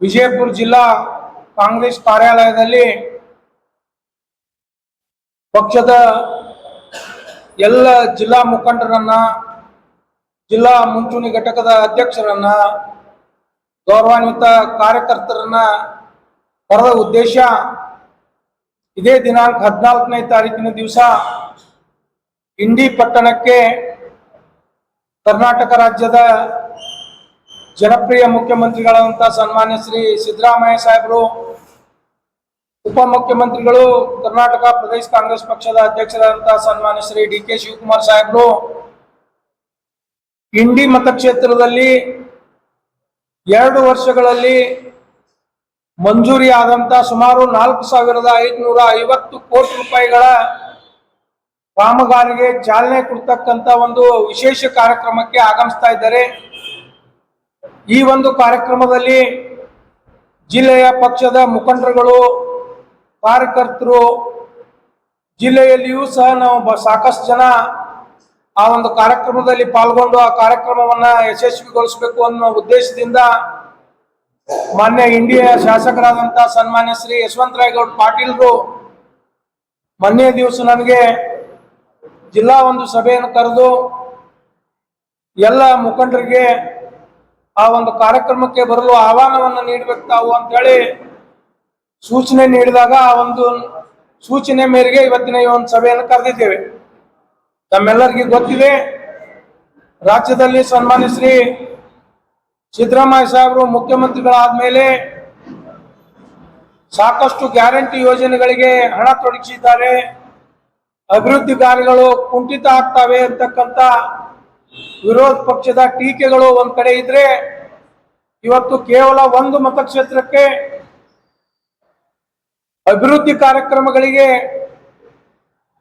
ವಿಜಯಪುರ ಜಿಲ್ಲಾ ಕಾಂಗ್ರೆಸ್ ಕಾರ್ಯಾಲಯದಲ್ಲಿ ಪಕ್ಷದ ಎಲ್ಲ ಜಿಲ್ಲಾ ಮುಖಂಡರನ್ನ, ಜಿಲ್ಲಾ ಮುಂಚೂಣಿ ಘಟಕದ ಅಧ್ಯಕ್ಷರನ್ನ, ಗೌರವಾನ್ವಿತ ಕಾರ್ಯಕರ್ತರನ್ನ ಕರೆದ ಉದ್ದೇಶ ಇದೇ ದಿನಾಂಕ ಹದಿನಾಲ್ಕನೇ ತಾರೀಕಿನ ದಿವಸ ಇಂಡಿ ಪಟ್ಟಣಕ್ಕೆ ಕರ್ನಾಟಕ ರಾಜ್ಯದ ಜನಪ್ರಿಯ ಮುಖ್ಯಮಂತ್ರಿಗಳಾದಂಥ ಸನ್ಮಾನ್ಯ ಶ್ರೀ ಸಿದ್ದರಾಮಯ್ಯ ಸಾಹೇಬರು, ಉಪಮುಖ್ಯಮಂತ್ರಿಗಳು, ಕರ್ನಾಟಕ ಪ್ರದೇಶ ಕಾಂಗ್ರೆಸ್ ಪಕ್ಷದ ಅಧ್ಯಕ್ಷರಾದಂತಹ ಸನ್ಮಾನ್ಯ ಶ್ರೀ ಡಿ ಕೆ ಶಿವಕುಮಾರ್ ಸಾಹೇಬರು. ಇಂಡಿ ಮತಕ್ಷೇತ್ರದಲ್ಲಿ ಎರಡು ವರ್ಷಗಳಲ್ಲಿ ಮಂಜೂರಿ ಆದಂತ ಸುಮಾರು ನಾಲ್ಕು ಸಾವಿರದ ಐದುನೂರ ಐವತ್ತು ಕೋಟಿ ರೂಪಾಯಿಗಳ ಕಾಮಗಾರಿಗೆ ಚಾಲನೆ ಕೊಡ್ತಕ್ಕಂತ ಒಂದು ವಿಶೇಷ ಕಾರ್ಯಕ್ರಮಕ್ಕೆ ಆಗಮಿಸ್ತಾ ಇದ್ದಾರೆ. ಈ ಒಂದು ಕಾರ್ಯಕ್ರಮದಲ್ಲಿ ಜಿಲ್ಲೆಯ ಪಕ್ಷದ ಮುಖಂಡರುಗಳು, ಕಾರ್ಯಕರ್ತರು, ಜಿಲ್ಲೆಯಲ್ಲಿಯೂ ಸಹ ನಾವು ಸಾಕಷ್ಟು ಜನ ಆ ಒಂದು ಕಾರ್ಯಕ್ರಮದಲ್ಲಿ ಪಾಲ್ಗೊಂಡು ಆ ಕಾರ್ಯಕ್ರಮವನ್ನ ಯಶಸ್ವಿಗೊಳಿಸಬೇಕು ಅನ್ನೋ ಉದ್ದೇಶದಿಂದ ಮಾನ್ಯ ಇಂಡಿಯಾ ಶಾಸಕರಾದಂಥ ಸನ್ಮಾನ್ಯ ಶ್ರೀ ಯಶವಂತರಾಯಗೌಡ ಪಾಟೀಲ್ರು ಮೊನ್ನೆ ದಿವಸ ನನಗೆ ಜಿಲ್ಲಾ ಒಂದು ಸಭೆಯನ್ನು ಕರೆದು ಎಲ್ಲ ಮುಖಂಡರಿಗೆ ಆ ಒಂದು ಕಾರ್ಯಕ್ರಮಕ್ಕೆ ಬರಲು ಆಹ್ವಾನವನ್ನು ನೀಡಬೇಕು ತಾವು ಅಂತೇಳಿ ಸೂಚನೆ ನೀಡಿದಾಗ ಆ ಒಂದು ಸೂಚನೆ ಮೇರೆಗೆ ಇವತ್ತಿನ ಈ ಒಂದು ಸಭೆಯನ್ನು ಕರೆದಿದ್ದೇವೆ. ತಮ್ಮೆಲ್ಲರಿಗೂ ಗೊತ್ತಿದೆ, ರಾಜ್ಯದಲ್ಲಿ ಸನ್ಮಾನ್ಯ ಶ್ರೀ ಸಿದ್ದರಾಮಯ್ಯ ಸಾಹೇಬರು ಮುಖ್ಯಮಂತ್ರಿಗಳಾದ್ಮೇಲೆ ಸಾಕಷ್ಟು ಗ್ಯಾರಂಟಿ ಯೋಜನೆಗಳಿಗೆ ಹಣ ತೊಡಗಿಸಿದ್ದಾರೆ. ಅಭಿವೃದ್ಧಿ ಕಾರ್ಯಗಳು ಕುಂಠಿತ ಆಗ್ತವೆ ಅಂತಕ್ಕಂಥ ವಿರೋಧ ಪಕ್ಷದ ಟೀಕೆಗಳು ಒಂದ್ ಕಡೆ ಇದ್ರೆ ಇವತ್ತು ಕೇವಲ ಒಂದು ಮತಕ್ಷೇತ್ರಕ್ಕೆ ಅಭಿವೃದ್ಧಿ ಕಾರ್ಯಕ್ರಮಗಳಿಗೆ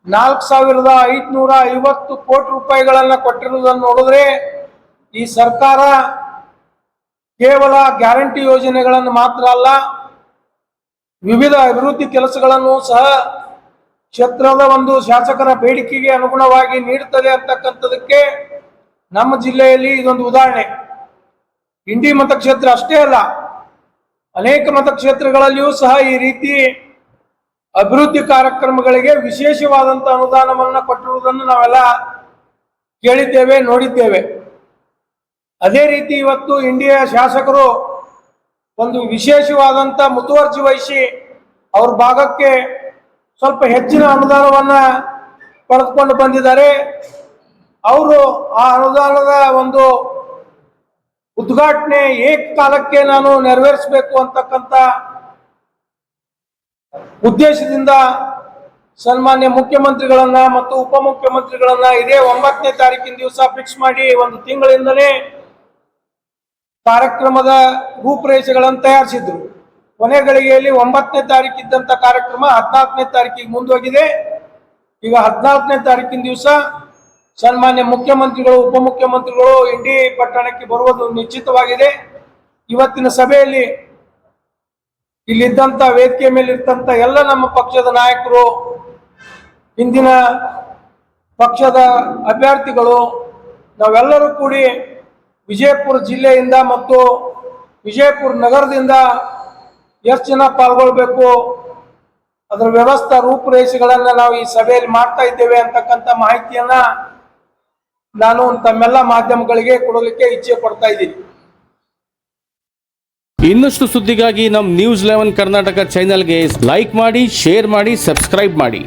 ನಾಲ್ಕು ಸಾವಿರದ ಐದುನೂರ ಐವತ್ತು ಕೋಟಿ ರೂಪಾಯಿಗಳನ್ನ ಕೊಟ್ಟಿರುವುದನ್ನು ನೋಡಿದ್ರೆ ಈ ಸರ್ಕಾರ ಕೇವಲ ಗ್ಯಾರಂಟಿ ಯೋಜನೆಗಳನ್ನು ಮಾತ್ರ ಅಲ್ಲ, ವಿವಿಧ ಅಭಿವೃದ್ಧಿ ಕೆಲಸಗಳನ್ನು ಸಹ ಕ್ಷೇತ್ರದ ಒಂದು ಶಾಸಕರ ಬೇಡಿಕೆಗೆ ಅನುಗುಣವಾಗಿ ನೀಡುತ್ತದೆ ಅಂತಕ್ಕಂಥದಕ್ಕೆ ನಮ್ಮ ಜಿಲ್ಲೆಯಲ್ಲಿ ಇದೊಂದು ಉದಾಹರಣೆ. ಇಂಡಿ ಮತಕ್ಷೇತ್ರ ಅಷ್ಟೇ ಅಲ್ಲ, ಅನೇಕ ಮತಕ್ಷೇತ್ರಗಳಲ್ಲಿಯೂ ಸಹ ಈ ರೀತಿ ಅಭಿವೃದ್ಧಿ ಕಾರ್ಯಕ್ರಮಗಳಿಗೆ ವಿಶೇಷವಾದಂತ ಅನುದಾನವನ್ನು ಕೊಟ್ಟಿರುವುದನ್ನು ನಾವೆಲ್ಲ ಕೇಳಿದ್ದೇವೆ, ನೋಡಿದ್ದೇವೆ. ಅದೇ ರೀತಿ ಇವತ್ತು ಇಂಡಿಯಾ ಶಾಸಕರು ಒಂದು ವಿಶೇಷವಾದಂತ ಮುತುವರ್ಜಿ ವಹಿಸಿ ಅವ್ರ ಭಾಗಕ್ಕೆ ಸ್ವಲ್ಪ ಹೆಚ್ಚಿನ ಅನುದಾನವನ್ನ ಪಡೆದುಕೊಂಡು ಬಂದಿದ್ದಾರೆ. ಅವರು ಆ ಅನುದಾನದ ಒಂದು ಉದ್ಘಾಟನೆ ಏಕಕಾಲಕ್ಕೆ ನಾನು ನೆರವೇರಿಸಬೇಕು ಅಂತಕ್ಕಂಥ ಉದ್ದೇಶದಿಂದ ಸನ್ಮಾನ್ಯ ಮುಖ್ಯಮಂತ್ರಿಗಳನ್ನ ಮತ್ತು ಉಪಮುಖ್ಯಮಂತ್ರಿಗಳನ್ನ ಇದೇ ಒಂಬತ್ತನೇ ತಾರೀಕಿನ ದಿವಸ ಫಿಕ್ಸ್ ಮಾಡಿ ಒಂದು ತಿಂಗಳಿಂದಲೇ ಕಾರ್ಯಕ್ರಮದ ರೂಪುರೇಷೆಗಳನ್ನು ತಯಾರಿಸಿದ್ರು. ಕೊನೆ ಗಳಿಗೆಯಲ್ಲಿ ಒಂಬತ್ತನೇ ತಾರೀಕಿದ್ದಂಥ ಕಾರ್ಯಕ್ರಮ ಹದಿನಾಲ್ಕನೇ ತಾರೀಕಿಗೆ ಮುಂದೋಗಿದೆ. ಈಗ ಹದಿನಾಲ್ಕನೇ ತಾರೀಕಿನ ದಿವಸ ಸನ್ಮಾನ್ಯ ಮುಖ್ಯಮಂತ್ರಿಗಳು, ಉಪಮುಖ್ಯಮಂತ್ರಿಗಳು ಇಂಡಿ ಪಟ್ಟಣಕ್ಕೆ ಬರುವುದು ನಿಶ್ಚಿತವಾಗಿದೆ. ಇವತ್ತಿನ ಸಭೆಯಲ್ಲಿ ಇಲ್ಲಿದ್ದಂಥ ವೇದಿಕೆ ಮೇಲೆ ಇರ್ತಂತ ಎಲ್ಲ ನಮ್ಮ ಪಕ್ಷದ ನಾಯಕರು ಹಿಂದಿನ ಪಕ್ಷದ ಅಭ್ಯರ್ಥಿಗಳು, ನಾವೆಲ್ಲರೂ ಕೂಡಿ ವಿಜಯಪುರ ಜಿಲ್ಲೆಯಿಂದ ಮತ್ತು ವಿಜಯಪುರ ನಗರದಿಂದ ಎಷ್ಟು ಜನ ಪಾಲ್ಗೊಳ್ಬೇಕು, ಅದರ ವ್ಯವಸ್ಥಾ ರೂಪುರೇಷೆಗಳನ್ನ ನಾವು ಈ ಸಭೆಯಲ್ಲಿ ಮಾಡ್ತಾ ಇದ್ದೇವೆ ಅಂತಕ್ಕಂಥ ಮಾಹಿತಿಯನ್ನ ನಾನು ತಮ್ಮೆಲ್ಲ ಮಾಧ್ಯಮಗಳಿಗೆ ಕೊಡಲಿಕ್ಕೆ ಇಚ್ಛೆ ಪಡ್ತಾ ಇದ್ದೀನಿ. ಇನ್ನಷ್ಟು ಸುದ್ದಿಗಾಗಿ ನಮ್ಮ ನ್ಯೂಸ್ ಲೆವೆನ್ ಕರ್ನಾಟಕ ಚಾನೆಲ್ಗೆ ಲೈಕ್ ಮಾಡಿ ಶೇರ್ ಮಾಡಿ ಸಬ್ಸ್ಕ್ರೈಬ್ ಮಾಡಿ.